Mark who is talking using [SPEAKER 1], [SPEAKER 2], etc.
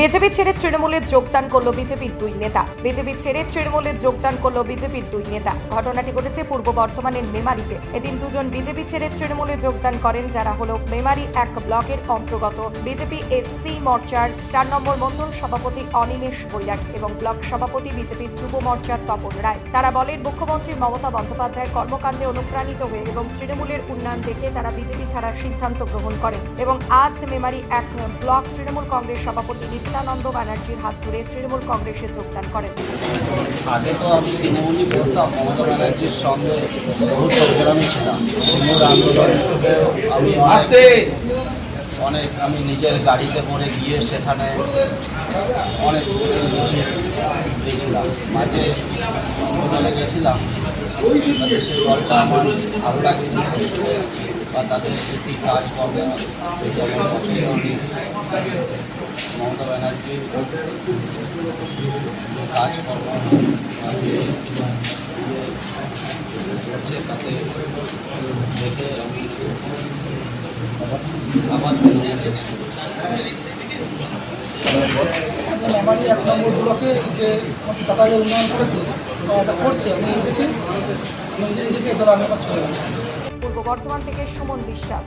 [SPEAKER 1] BJP ছেড়ে তৃণমূলে যোগদান করল বিজেপির দুই নেতা। বিজেপি ছেড়ে তৃণমূলে যোগদান করল বিজেপির দুই নেতা। ঘটনাটি ঘটেছে পূর্ব বর্ধমানের মেমারিতে। এদিন দুজন বিজেপি ছেড়ে তৃণমূলে যোগদান করেন যারা হলো মেমারি এক ব্লকের অন্তর্গত। বিজেপি এসসি মোর্চার চার নম্বর মন্ডল সভাপতি অনিমেষ বৈরাগ এবং ব্লক সভাপতি বিজেপির যুব মোর্চার তপন রায়। তারা বলেন, মুখ্যমন্ত্রী মমতা বন্দ্যোপাধ্যায়ের কর্মকাণ্ডে অনুপ্রাণিত হয়ে এবং তৃণমূলের উন্নয়ন দেখে তারা বিজেপি ছাড়ার সিদ্ধান্ত গ্রহণ করেন এবং আজ মেমারি এক ব্লক তৃণমূল কংগ্রেস সভাপতি নিত্যানন্দ ব্যানার্জির হাত ধরে তৃণমূল কংগ্রেসে যোগদান করেন।
[SPEAKER 2] আগে তো আমি তৃণমূলই করতাম মমতা ব্যানার্জির সঙ্গে বহু সংগ্রামী ছিলাম তৃণমূল আন্দোলন। আমি অনেক- অনেক আমি নিজের গাড়িতে করে গিয়ে সেখানে অনেক মিছিল দিয়েছিলাম মাঝে আন্দোলনে গেছিলাম। সেই দলটা আমার ভালো লাগেনি বা তাদের প্রতি কাজ করবে। যেমন পছন্দ মমতা ব্যানার্জির আমি করছে তাতে দেখে আমি আমার
[SPEAKER 3] আমাদের এক নম্বর ব্লকে যে উন্নয়ন করেছে করছে, আমি দেখে আমি দেখে এবার আমি পাস করে
[SPEAKER 1] বর্ধমান থেকে সুমন বিশ্বাস।